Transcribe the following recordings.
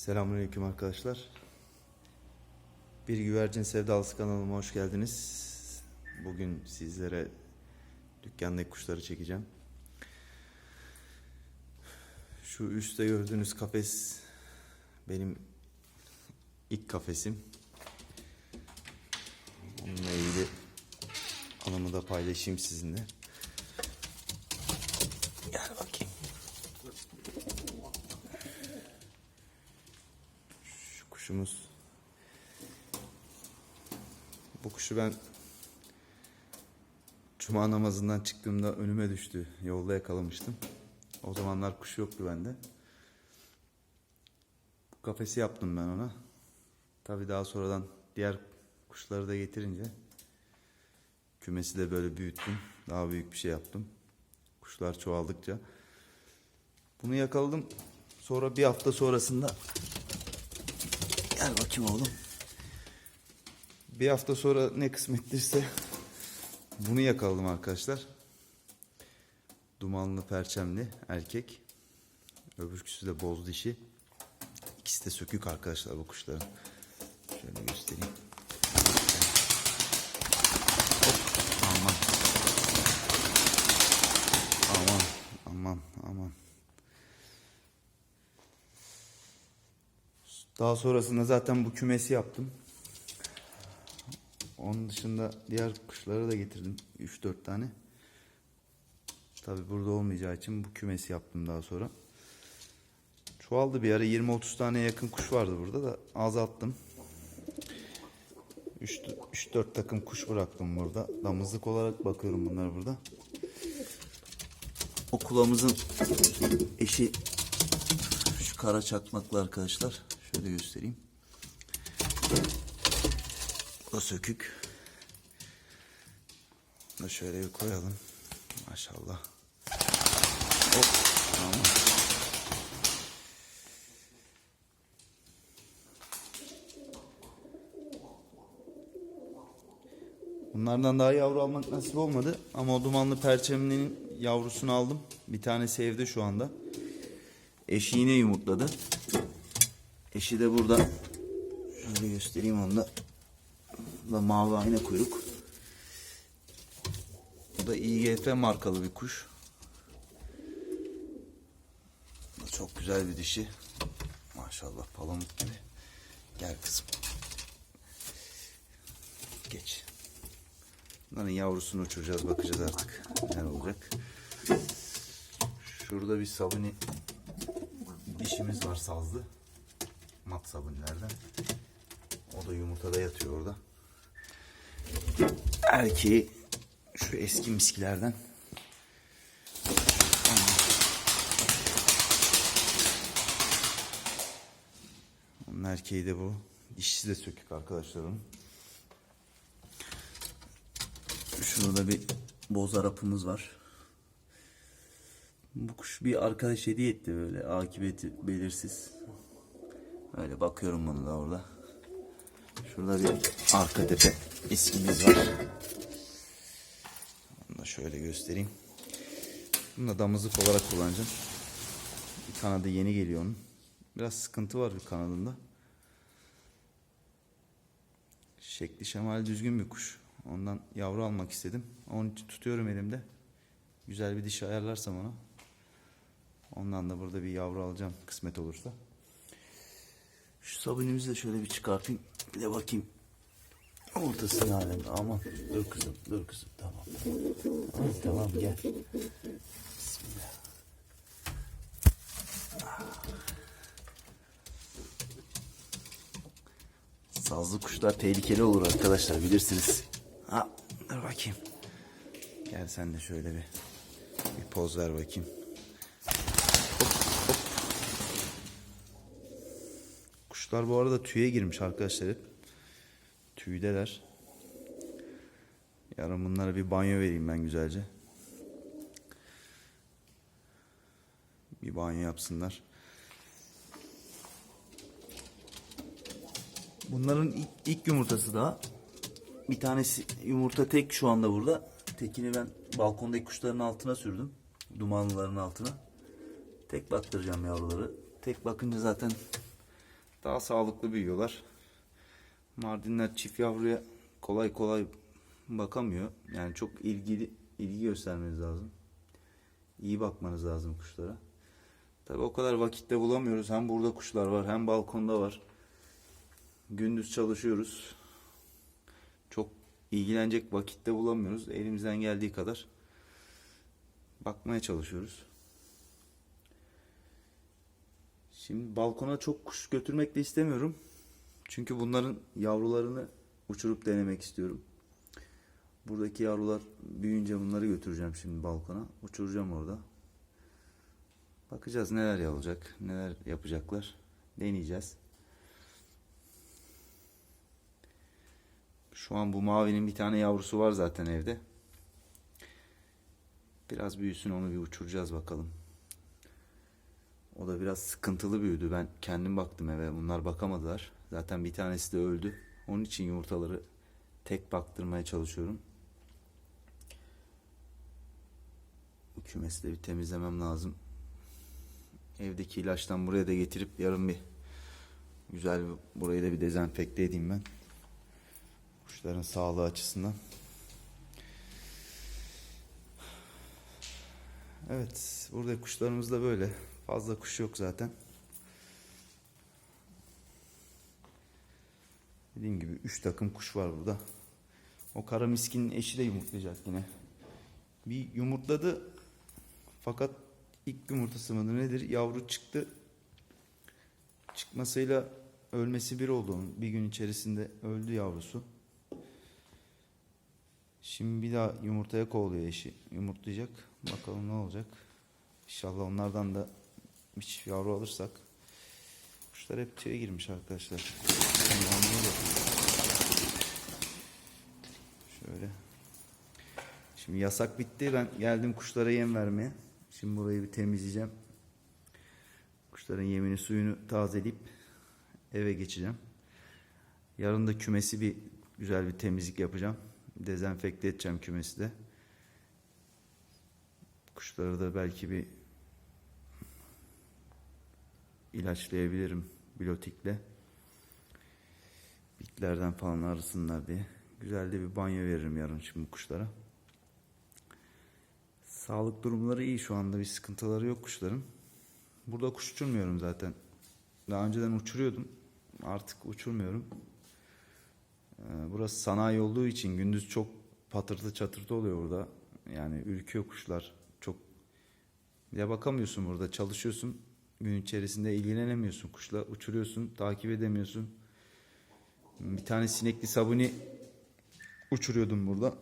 Selamünaleyküm arkadaşlar. Bir Güvercin Sevdalısı kanalıma hoş geldiniz. Bugün sizlere dükkandaki kuşları çekeceğim. Şu üstte gördüğünüz kafes benim ilk kafesim. Onunla ilgili anımı da paylaşayım sizinle. Gel bakayım. Şu kuşumuz. Bu kuşu ben Cuma namazından çıktığımda önüme düştü. Yolda yakalamıştım. O zamanlar kuş yoktu bende. Bu kafesi yaptım ben ona. Tabi daha sonradan diğer kuşları da getirince kümesi de böyle büyüttüm. Daha büyük bir şey yaptım. Kuşlar çoğaldıkça. Bunu yakaladım. Sonra bir hafta sonrasında Gel bakayım oğlum. Bir hafta sonra ne kısmetliyse bunu yakaladım arkadaşlar. Dumanlı perçemli erkek. Öbürküsü de boz dişi. İkisi de sökük arkadaşlar bu kuşların. Şöyle göstereyim. Aman. Aman, aman, aman. Daha sonrasında zaten bu kümesi yaptım. Onun dışında diğer kuşları da getirdim. 3-4 tane. Tabi burada olmayacağı için bu kümesi yaptım daha sonra. Çoğaldı bir ara 20-30 tane yakın kuş vardı burada da azalttım. 3-4 takım kuş bıraktım burada. Damızlık olarak bakıyorum bunlar burada. O kulağımızın eşi şu kara çakmaklı arkadaşlar. Şöyle göstereyim. Bu da sökük. Bunu da şöyle bir koyalım. Maşallah. Hop. Tamam. Bunlardan daha yavru almak nasip olmadı. Ama o dumanlı perçemlinin yavrusunu aldım. Bir tanesi evde şu anda. Eşi yine yumurtladı. Eşi de burada. Şöyle göstereyim onu da. Bu da mavi ayna kuyruk. Bu da IGF markalı bir kuş. Bu çok güzel bir dişi. Maşallah palamut gibi. Gel kızım. Geç. Bunların yavrusunu uçuracağız bakacağız artık. Ne olacak. Şurada bir sabuni dişimiz var sazlı. Mat sabunlerden. O da yumurtada yatıyor orada. Erkeği şu eski miskilerden. Onun erkeği de bu. Dişisi de sökük arkadaşlarım. Şurada bir boz arapımız var. Bu kuş bir arkadaş hediye etti böyle akıbeti belirsiz. Öyle bakıyorum bunu da orada. Şurada bir arka tepe eskimiz var. Onu da şöyle göstereyim. Bunu da damızlık olarak kullanacağım. Kanadı yeni geliyor onun. Biraz sıkıntı var kanadında. Şekli şemali düzgün bir kuş. Ondan yavru almak istedim. Onun için tutuyorum elimde. Güzel bir dişi ayarlarsam ona. Ondan da burada bir yavru alacağım kısmet olursa. Şu sabunimizi de şöyle bir çıkartayım. Bir de bakayım. Ortası ne alemde. Aman dur kızım dur kızım. Tamam. Tamam, tamam gel. Bismillah. Sazlı kuşlar tehlikeli olur arkadaşlar bilirsiniz. Ha, dur bakayım. Gel sen de şöyle bir bir poz ver bakayım. Kuşlar bu arada tüye girmiş arkadaşlar hep. Tüydeler. Yarın bunlara bir banyo vereyim ben güzelce. Bir banyo yapsınlar. Bunların ilk, ilk yumurtası daha. Bir tanesi yumurta tek şu anda burada. Tekini ben balkondaki kuşların altına sürdüm. Dumanlıların altına. Tek baktıracağım yavruları. Tek bakınca zaten daha sağlıklı büyüyorlar. Mardinler çift yavruya kolay kolay bakamıyor. Yani çok ilgili ilgi göstermeniz lazım. İyi bakmanız lazım kuşlara. Tabii o kadar vakitte bulamıyoruz. Hem burada kuşlar var hem balkonda var. Gündüz çalışıyoruz. Çok ilgilenecek vakitte bulamıyoruz. Elimizden geldiği kadar bakmaya çalışıyoruz. Şimdi balkona çok kuş götürmek de istemiyorum. Çünkü bunların yavrularını uçurup denemek istiyorum. Buradaki yavrular büyüyünce bunları götüreceğim şimdi balkona. Uçuracağım orada. Bakacağız neler olacak, neler yapacaklar. Deneyeceğiz. Şu an bu mavinin bir tane yavrusu var zaten evde. Biraz büyüsün onu bir uçuracağız bakalım. O da biraz sıkıntılı büyüdü. Ben kendim baktım eve. Bunlar bakamadılar. Zaten bir tanesi de öldü. Onun için yumurtaları tek baktırmaya çalışıyorum. Bu kümesi de bir temizlemem lazım. Evdeki ilaçtan buraya da getirip yarın bir güzel bir, burayı da bir dezenfekte edeyim ben. Kuşların sağlığı açısından. Evet, burada kuşlarımız da böyle. Fazla kuş yok zaten. Dediğim gibi 3 takım kuş var burada. O kara miskinin eşi de yumurtlayacak yine. Bir yumurtladı fakat ilk yumurtası mıdır nedir? Yavru çıktı. Çıkmasıyla ölmesi bir oldu onun. Bir gün içerisinde öldü yavrusu. Şimdi bir daha yumurtaya kovalıyor eşi. Yumurtlayacak. Bakalım ne olacak. İnşallah onlardan da çift yavru alırsak. Kuşlar hep içeri girmiş arkadaşlar. Şöyle. Şimdi yasak bitti. Ben geldim kuşlara yem vermeye. Şimdi burayı bir temizleyeceğim. Kuşların yemini suyunu tazeleyip eve geçeceğim. Yarın da kümesi bir güzel bir temizlik yapacağım. Dezenfekte edeceğim kümesi de. Kuşları da belki bir ilaçlayabilirim bilotikle. Bitlerden falan arısınlar diye. Güzel de bir banyo veririm yarın şimdi kuşlara. Sağlık durumları iyi şu anda bir sıkıntıları yok kuşların. Burada kuş uçurmuyorum zaten. Daha önceden uçuruyordum. Artık uçurmuyorum. Ee, Burası sanayi olduğu için gündüz çok patırtı çatırtı oluyor burada. Yani ürküyor kuşlar. Çok ya bakamıyorsun burada çalışıyorsun. Gün içerisinde ilgilenemiyorsun kuşla. Uçuruyorsun, takip edemiyorsun. Bir tane sinekli sabuni uçuruyordum burada.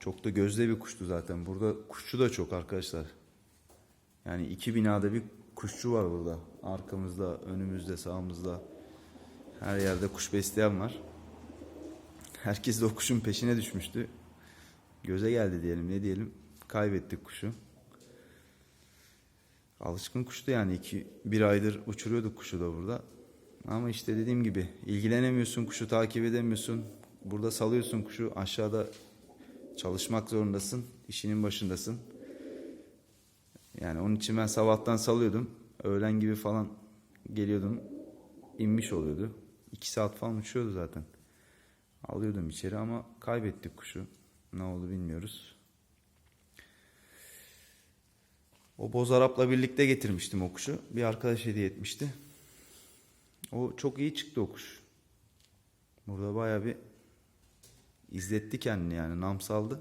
Çok da gözde bir kuştu zaten. Burada kuşçu da çok arkadaşlar. Yani iki binada bir kuşçu var burada. Arkamızda, önümüzde, sağımızda. Her yerde kuş besleyen var. Herkes de o kuşun peşine düşmüştü. Göze geldi diyelim ne diyelim. Kaybettik kuşu. Alışkın kuştu yani iki, bir aydır uçuruyorduk kuşu da burada. Ama işte dediğim gibi ilgilenemiyorsun kuşu takip edemiyorsun. Burada salıyorsun kuşu aşağıda çalışmak zorundasın. işinin başındasın. Yani onun için ben sabahtan salıyordum. Öğlen gibi falan geliyordum. inmiş oluyordu. İki saat falan uçuyordu zaten. Alıyordum içeri ama kaybettik kuşu. Ne oldu bilmiyoruz. O boz Arap'la birlikte getirmiştim o kuşu. Bir arkadaş hediye etmişti. O çok iyi çıktı o kuş. Burada baya bir izletti kendini yani nam saldı.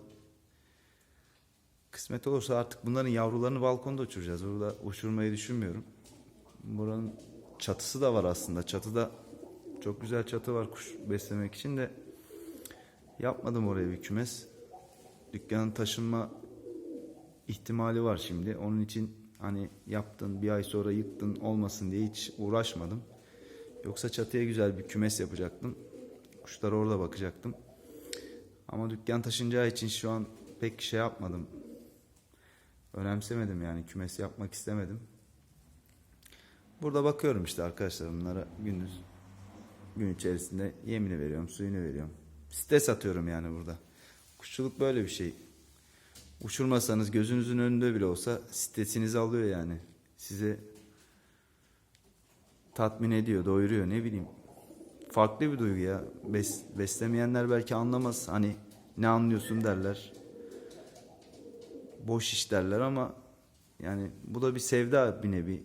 Kısmet olursa artık bunların yavrularını balkonda uçuracağız. Burada uçurmayı düşünmüyorum. Buranın çatısı da var aslında. Çatıda çok güzel çatı var kuş beslemek için de yapmadım oraya bir kümes. Dükkanın taşınma ihtimali var şimdi. Onun için hani yaptın bir ay sonra yıktın olmasın diye hiç uğraşmadım. Yoksa çatıya güzel bir kümes yapacaktım. Kuşlara orada bakacaktım. Ama dükkan taşınacağı için şu an pek şey yapmadım. Önemsemedim yani kümes yapmak istemedim. Burada bakıyorum işte arkadaşlar bunlara gündüz gün içerisinde yemini veriyorum, suyunu veriyorum. Stres atıyorum yani burada. Kuşçuluk böyle bir şey. Uçurmasanız gözünüzün önünde bile olsa stresinizi alıyor yani. Size tatmin ediyor, doyuruyor ne bileyim. Farklı bir duygu ya. Bes, beslemeyenler belki anlamaz. Hani ne anlıyorsun derler. Boş iş derler ama yani bu da bir sevda bir nevi.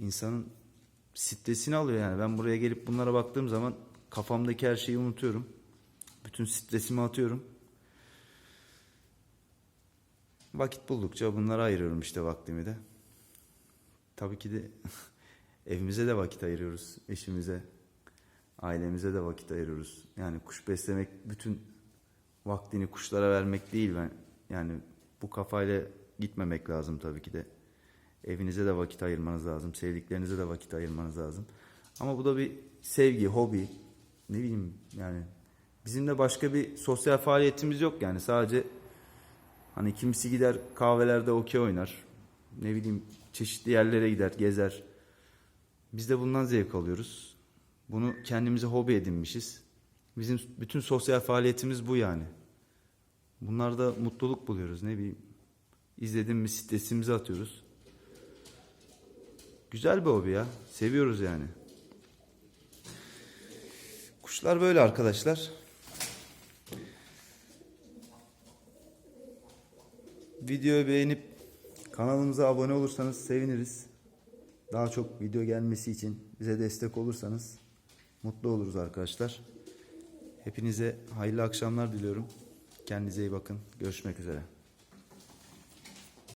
İnsanın stresini alıyor yani. Ben buraya gelip bunlara baktığım zaman kafamdaki her şeyi unutuyorum. Bütün stresimi atıyorum. Vakit buldukça bunlara ayırıyorum işte vaktimi de. Tabii ki de evimize de vakit ayırıyoruz. Eşimize, ailemize de vakit ayırıyoruz. Yani kuş beslemek bütün vaktini kuşlara vermek değil ben. Yani bu kafayla gitmemek lazım tabii ki de. Evinize de vakit ayırmanız lazım. Sevdiklerinize de vakit ayırmanız lazım. Ama bu da bir sevgi, hobi. Ne bileyim yani. Bizim de başka bir sosyal faaliyetimiz yok yani. Sadece hani kimisi gider kahvelerde okey oynar. Ne bileyim çeşitli yerlere gider, gezer. Biz de bundan zevk alıyoruz. Bunu kendimize hobi edinmişiz. Bizim bütün sosyal faaliyetimiz bu yani. Bunlarda mutluluk buluyoruz ne bileyim. İzlediğimiz stresimizi atıyoruz. Güzel bir hobi ya. Seviyoruz yani. Kuşlar böyle arkadaşlar. Videoyu beğenip kanalımıza abone olursanız seviniriz. Daha çok video gelmesi için bize destek olursanız mutlu oluruz arkadaşlar. Hepinize hayırlı akşamlar diliyorum. Kendinize iyi bakın. Görüşmek üzere.